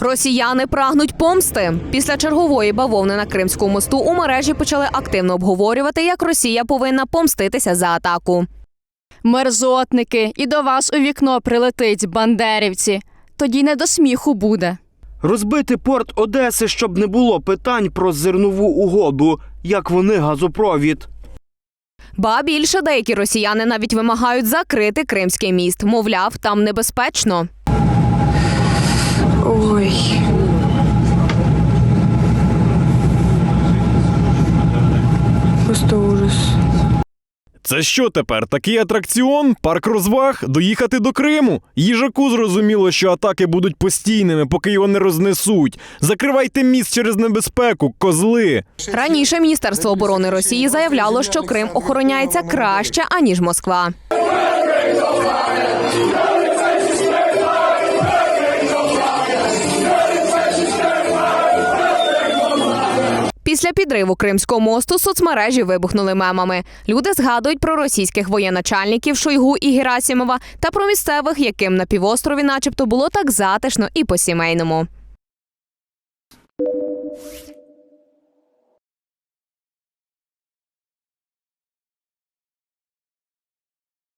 Росіяни прагнуть помсти. Після чергової бавовни на Кримському мосту у мережі почали активно обговорювати, як Росія повинна помститися за атаку. Мерзотники, і до вас у вікно прилетить, бандерівці. Тоді не до сміху буде. Розбити порт Одеси, щоб не було питань про зернову угоду, як вони газопровід. Ба більше деякі росіяни навіть вимагають закрити Кримський міст. Мовляв, там небезпечно. Просто ужас. Це що тепер? Такий атракціон, парк розваг, доїхати до Криму. Їжаку зрозуміло, що атаки будуть постійними, поки його не рознесуть. Закривайте міст через небезпеку, козли. Раніше Міністерство оборони Росії заявляло, що Крим охороняється краще аніж Москва. Після підриву Кримського мосту соцмережі вибухнули мемами. Люди згадують про російських воєначальників Шойгу і Герасімова та про місцевих, яким на півострові, начебто, було так затишно і по-сімейному.